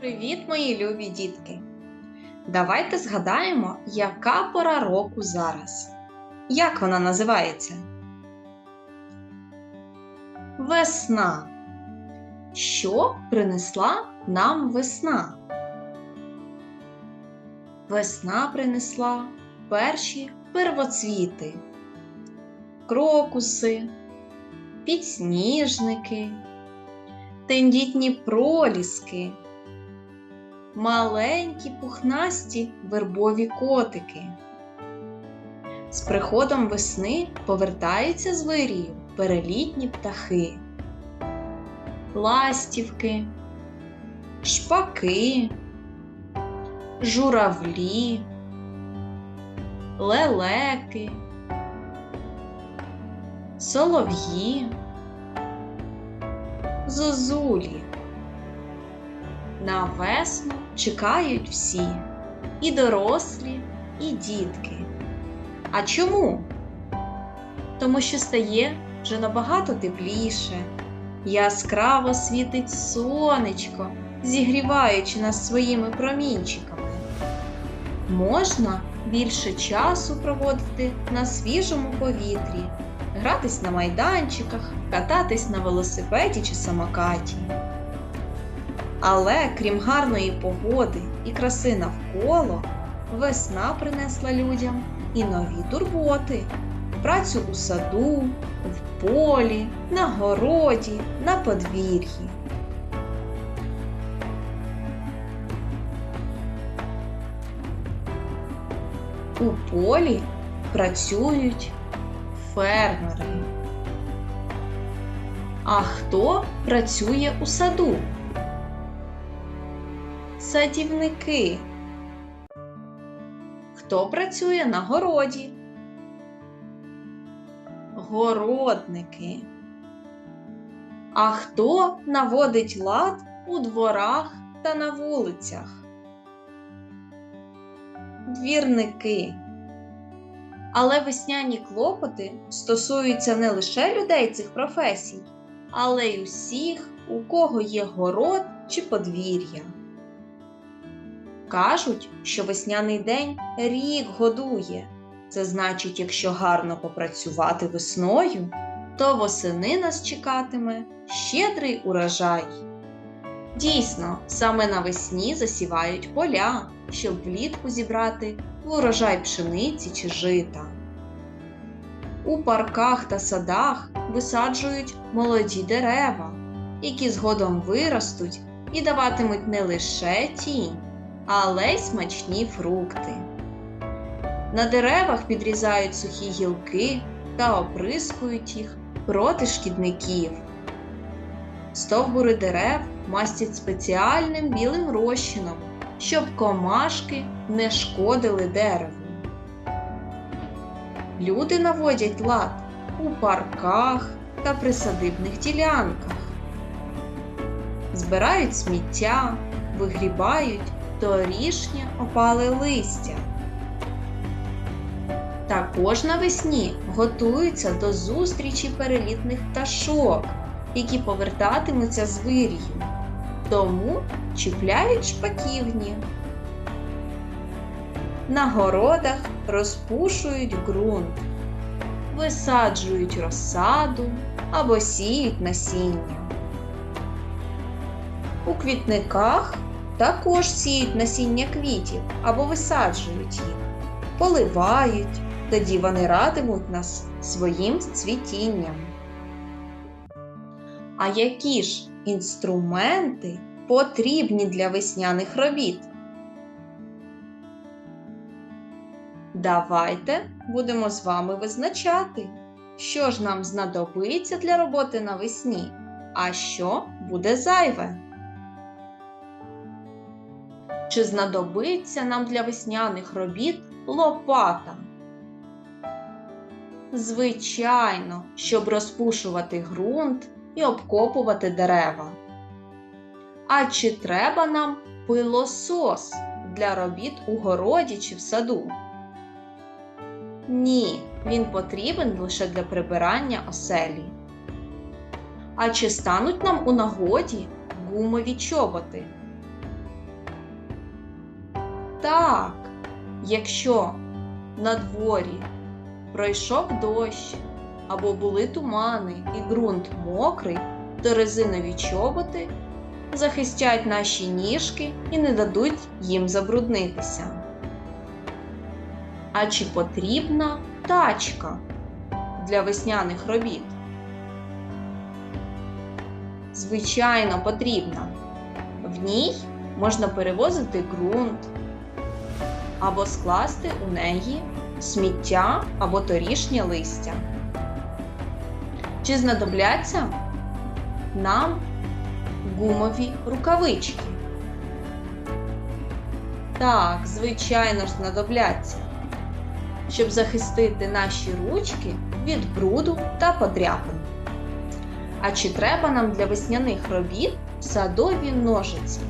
Привіт, мої любі дітки! Давайте згадаємо, яка пора року зараз. Як вона називається? Весна. Що принесла нам весна? Весна принесла перші первоцвіти, крокуси, підсніжники, тендітні проліски маленькі пухнасті вербові котики. З приходом весни повертаються з вирію перелітні птахи, ластівки, шпаки, журавлі, лелеки, солов'ї, зозулі. На весну чекають всі і дорослі, і дітки. А чому? Тому що стає вже набагато тепліше, яскраво світить сонечко, зігріваючи нас своїми промінчиками. Можна більше часу проводити на свіжому повітрі, гратись на майданчиках, кататись на велосипеді чи самокаті. Але крім гарної погоди і краси навколо, весна принесла людям і нові турботи, працю у саду, в полі, на городі, на подвір'ї. У полі працюють фермери. А хто працює у саду? Садівники. Хто працює на городі? Городники. А хто наводить лад у дворах та на вулицях? Двірники. Але весняні клопоти стосуються не лише людей цих професій, але й усіх, у кого є город чи подвір'я. Кажуть, що весняний день рік годує. Це значить, якщо гарно попрацювати весною, то восени нас чекатиме щедрий урожай. Дійсно, саме навесні засівають поля, щоб влітку зібрати урожай пшениці чи жита. У парках та садах висаджують молоді дерева, які згодом виростуть і даватимуть не лише тінь але й смачні фрукти. На деревах підрізають сухі гілки та оприскують їх проти шкідників. Стовбури дерев мастять спеціальним білим розчином, щоб комашки не шкодили дереву. Люди наводять лад у парках та присадибних ділянках, збирають сміття, вигрібають торішнє опале листя. Також навесні готуються до зустрічі перелітних пташок, які повертатимуться з вирію, тому чіпляють шпаківні. На городах розпушують ґрунт, висаджують розсаду або сіють насіння. У квітниках також сіють насіння квітів або висаджують їх, поливають, тоді вони радимуть нас своїм цвітінням. А які ж інструменти потрібні для весняних робіт? Давайте будемо з вами визначати, що ж нам знадобиться для роботи навесні, а що буде зайве. Чи знадобиться нам для весняних робіт лопата? Звичайно, щоб розпушувати ґрунт і обкопувати дерева. А чи треба нам пилосос для робіт у городі чи в саду? Ні, він потрібен лише для прибирання оселі. А чи стануть нам у нагоді гумові чоботи? Так, якщо на дворі пройшов дощ або були тумани і ґрунт мокрий, то резинові чоботи захистять наші ніжки і не дадуть їм забруднитися. А чи потрібна тачка для весняних робіт? Звичайно, потрібна. В ній можна перевозити ґрунт або скласти у неї сміття або торішнє листя. Чи знадобляться нам гумові рукавички? Так, звичайно ж, знадобляться, щоб захистити наші ручки від бруду та подряпин. А чи треба нам для весняних робіт садові ножиці?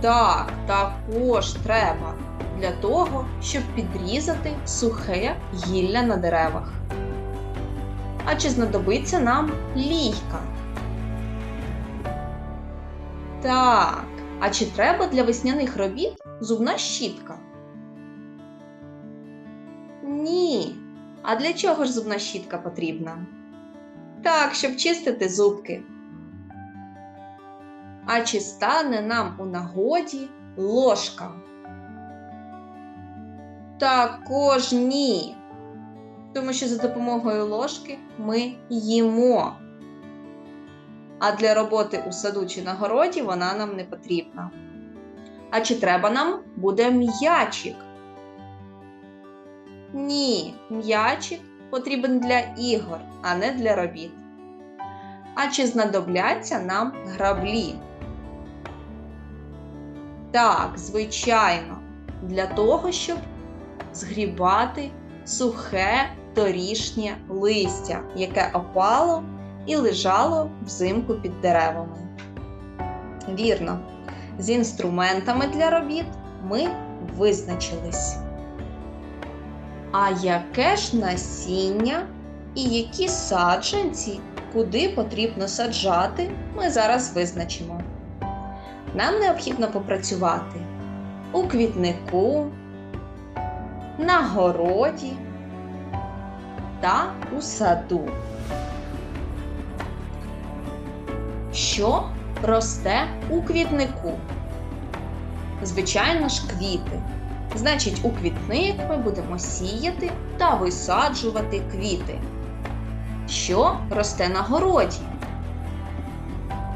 Так, також треба для того, щоб підрізати сухе гілля на деревах. А чи знадобиться нам лійка? Так, а чи треба для весняних робіт зубна щітка? Ні. А для чого ж зубна щітка потрібна? Так, щоб чистити зубки. А чи стане нам у нагоді ложка? Також ні. Тому що за допомогою ложки ми їмо. А для роботи у саду чи на городі вона нам не потрібна. А чи треба нам буде м'ячик? Ні, м'ячик потрібен для ігор, а не для робіт. А чи знадобляться нам граблі? Так, звичайно, для того, щоб згрібати сухе торішнє листя, яке опало і лежало взимку під деревами. Вірно, з інструментами для робіт ми визначились. А яке ж насіння і які саджанці, куди потрібно саджати, ми зараз визначимо. Нам необхідно попрацювати у квітнику, на городі та у саду. Що росте у квітнику? Звичайно ж, квіти. Значить, у квітник ми будемо сіяти та висаджувати квіти. Що росте на городі?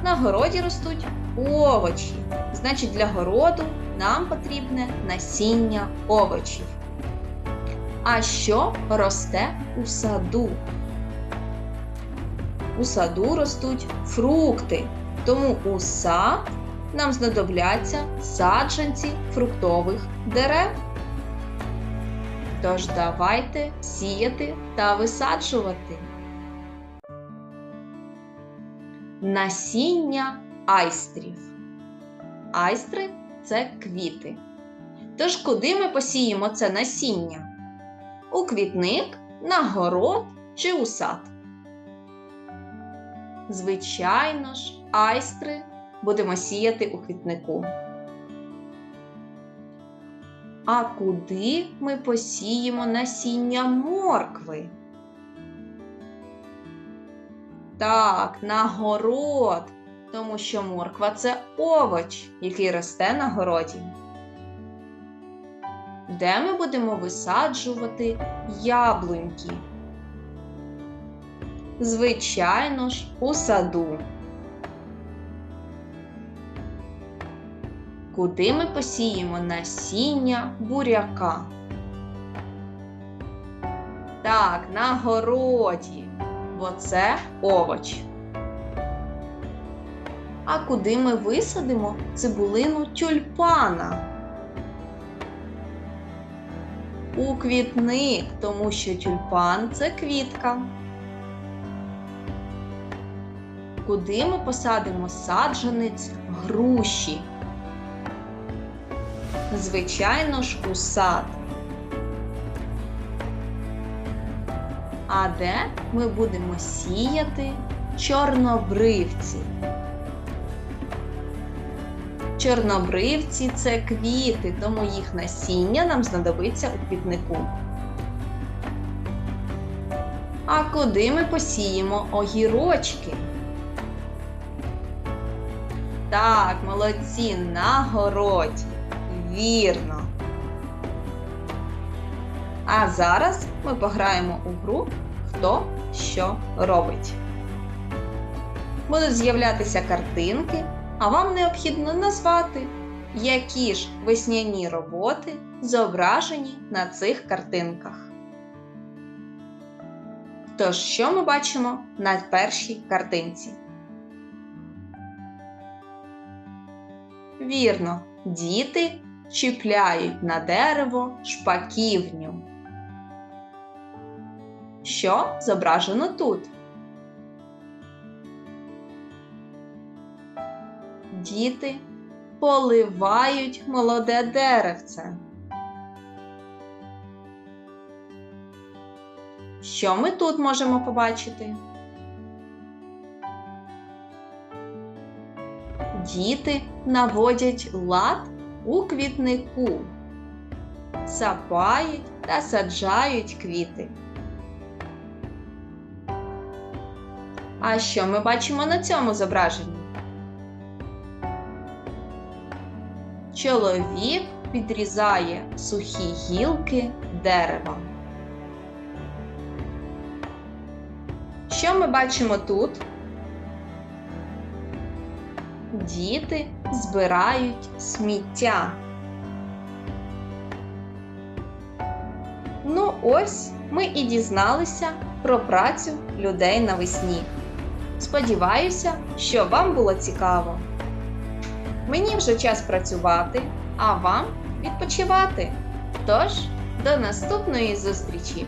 На городі ростуть овочі. Значить, для городу нам потрібне насіння овочів. А що росте у саду? У саду ростуть фрукти, тому у сад нам знадобляться саджанці фруктових дерев. Тож давайте сіяти та висаджувати. Насіння айстрів. Айстри це квіти. Тож куди ми посіємо це насіння? У квітник, на город чи у сад? Звичайно ж, айстри будемо сіяти у квітнику. А куди ми посіємо насіння моркви? Так, на город, тому що морква це овоч, який росте на городі. Де ми будемо висаджувати яблуньки? Звичайно ж, у саду. Куди ми посіємо насіння буряка? Так, на городі, бо це овоч. А куди ми висадимо цибулину тюльпана? У квітник, тому що тюльпан це квітка. Куди ми посадимо саджанець груші? Звичайно ж, у сад. А де ми будемо сіяти чорнобривці? Чорнобривці це квіти, тому їх насіння нам знадобиться у квітнику. А куди ми посіємо огірочки? Так, молодці, на городі. Вірно. А зараз ми пограємо у гру Хто що робить. Будуть з'являтися картинки, а вам необхідно назвати, які ж весняні роботи зображені на цих картинках. Тож, що ми бачимо на першій картинці? Вірно, діти чіпляють на дерево шпаківню. Що зображено тут? Діти поливають молоде деревце. Що ми тут можемо побачити? Діти наводять лад у квітнику, сапають та саджають квіти. А що ми бачимо на цьому зображенні? Чоловік підрізає сухі гілки дерева. Що ми бачимо тут? Діти збирають сміття. Ну ось ми і дізналися про працю людей навесні. Сподіваюся, що вам було цікаво. Мені вже час працювати, а вам відпочивати. Тож, до наступної зустрічі!